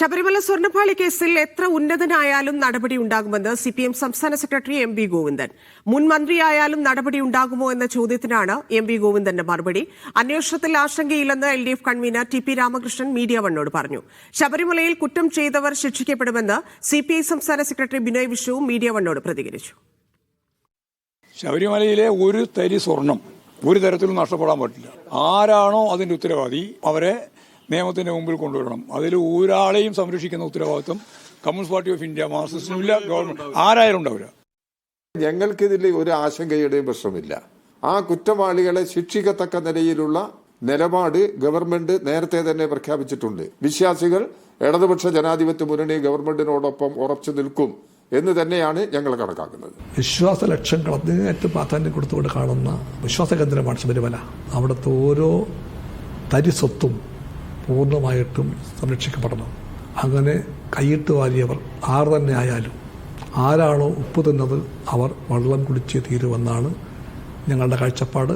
ശബരിമല സ്വർണപ്പാളി കേസിൽ എത്ര ഉന്നതനായാലും നടപടി ഉണ്ടാകുമെന്ന് സിപിഎം സംസ്ഥാന സെക്രട്ടറി എം വി ഗോവിന്ദൻ. മുൻ മന്ത്രിയായാലും നടപടി ഉണ്ടാകുമോ എന്ന ചോദ്യത്തിനാണ് എം വി ഗോവിന്ദന്റെ മറുപടി. അന്വേഷണത്തിൽ ആശങ്കയില്ലെന്ന് L D F convener T P Ramakrishnan media വണ്ണോട് പറഞ്ഞു. ശബരിമലയിൽ കുറ്റം ചെയ്തവർ ശിക്ഷിക്കപ്പെടുമെന്ന് സിപിഐ സംസ്ഥാന സെക്രട്ടറി ബിനോയ് വിശ്വവും മീഡിയ വണ്ണോട് പ്രതികരിച്ചു. ശബരിമലയിലെ ഒരു തരി സ്വർണം ഒരു തരത്തിലും നഷ്ടപ്പെടാൻ പറ്റില്ല. ആരാണോ അതിന്റെ ഉത്തരവാദി അവരെ നിയമത്തിന്റെ മുമ്പിൽ കൊണ്ടുവരണം. അതിൽ ഒരാളെയും സംരക്ഷിക്കുന്ന ഉത്തരവാദിത്വം കമ്മ്യൂണിസ്റ്റ് പാർട്ടി ഓഫ് ഇന്ത്യ മാർക്സിസ്റ്റിനുമില്ല ഗവൺമെന്റ് ആരായാലും ഉണ്ടാവില്ല. ഞങ്ങൾക്കിതിൽ ഒരു ആശങ്കയുടെയും പ്രശ്നമില്ല. ആ കുറ്റവാളികളെ ശിക്ഷിക്കത്തക്ക നിലയിലുള്ള നിലപാട് ഗവൺമെന്റ് നേരത്തെ തന്നെ പ്രഖ്യാപിച്ചിട്ടുണ്ട്. വിശ്വാസികൾ ഇടതുപക്ഷ ജനാധിപത്യ മുന്നണി ഗവൺമെന്റിനോടൊപ്പം ഉറച്ചു നിൽക്കും എന്ന് തന്നെയാണ് ഞങ്ങൾ കണക്കാക്കുന്നത്. വിശ്വാസ ലക്ഷ്യങ്ങൾ അതിനേറ്റവും പ്രാധാന്യം കൊടുത്തുകൊണ്ട് കാണുന്ന വിശ്വാസ കേന്ദ്രമാണ് ശബരിമല. അവിടുത്തെ ഓരോ തരി സ്വത്തും പൂർണമായിട്ടും സംരക്ഷിക്കപ്പെടണം. അങ്ങനെ കൈയിട്ട് വാരിയവർ ആർ തന്നെ ആയാലും ആരാണോ ഉപ്പ് തിന്നത് അവർ വെള്ളം കുടിച്ച് തീരുമെന്നാണ് ഞങ്ങളുടെ കാഴ്ചപ്പാട്.